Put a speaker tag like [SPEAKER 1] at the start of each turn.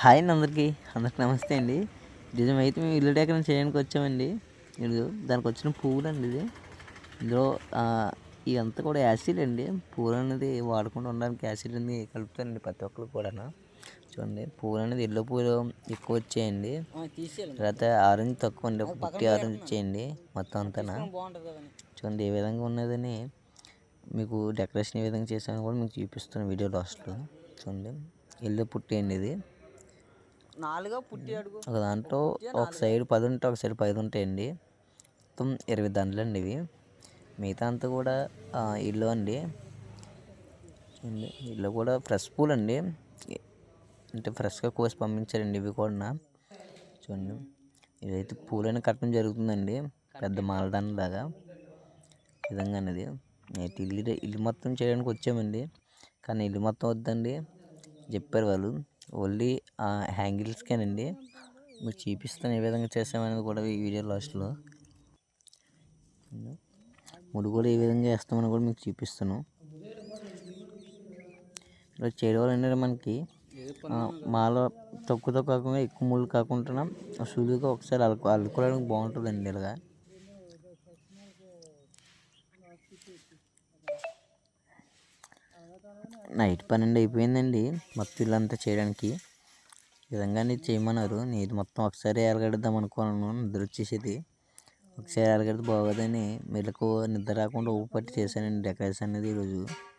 [SPEAKER 1] Hi అండి అందరికీ. అందరికి నమస్తే అండి. నిజం అయితే మేము ఇల్లు డెకరేషన్ చేయడానికి వచ్చామండి. ఇది దానికి వచ్చిన పువ్వులు అండి ఇది. ఇందులో ఇదంతా కూడా యాసిడ్ అండి. పువ్వులు అనేది వాడకుండా ఉండడానికి యాసిడ్ అనేది కలుపుతారండి ప్రతి ఒక్కరు కూడా చూడండి పువ్వులు అనేది ఎల్లో పువ్వులు ఎక్కువ వచ్చాయండి. తర్వాత ఆరెంజ్ తక్కువ అండి. పుట్టి ఆరెంజ్ వచ్చేయండి మొత్తం అంతా చూడండి ఏ విధంగా ఉన్నదని మీకు డెకరేషన్ ఏ విధంగా చేశాను కూడా మీకు చూపిస్తాను వీడియో లాస్ట్లో. చూడండి ఎల్లో పుట్టి అండి ఇది.
[SPEAKER 2] నాలుగో పుట్టి అడుగు.
[SPEAKER 1] ఒక దాంట్లో ఒక సైడ్ పది ఉంటే ఒక సైడ్ పది ఉంటాయండి మొత్తం ఇరవై దండలు అండి ఇవి. మిగతా అంతా కూడా ఇల్లు అండి. ఇల్లు కూడా ఫ్రెష్ పూలు అండి అంటే ఫ్రెష్గా కోసి పంపించారండి ఇవి కూడా. చూడండి. ఇదైతే పూలని కట్టడం జరుగుతుందండి. పెద్ద మాలదండలాగా ఈ విధంగా అనేది నేటి ఇల్లు ఇల్లు మొత్తం చేయడానికి వచ్చామండి. కానీ ఇల్లు మొత్తం వద్దండి. చెప్పారు వాళ్ళు. ఓన్లీ హ్యాంగిల్స్కేనండి. మీకు చూపిస్తాను ఏ విధంగా చేస్తామనేది కూడా ఈ వీడియో లాస్ట్లో. ముడి కూడా ఏ విధంగా వేస్తామని కూడా మీకు చూపిస్తాను. ఇలా చేయడం వల్ల మనకి మాల తక్కువతో కాకుండా ఎక్కువ ముళ్ళు కాకుండా సులువుగా ఒకసారి అల్లు అల్లుకోవడానికి బాగుంటుందండి ఇలాగా. నైట్ పన్నెండు అయిపోయిందండి. మొత్తం ఇల్లంతా చేయడానికి. విధంగానే చేయమన్నారు. నేను మొత్తం ఒకసారి ఎలగడదాం అనుకున్నాను. నిద్ర వచ్చేసేది. ఒకసారి ఎలగడితే బాగోదని మెలకు నిద్ర రాకుండా ఊపి పట్టి చేశానండి డెకరేషన్ అనేది ఈరోజు.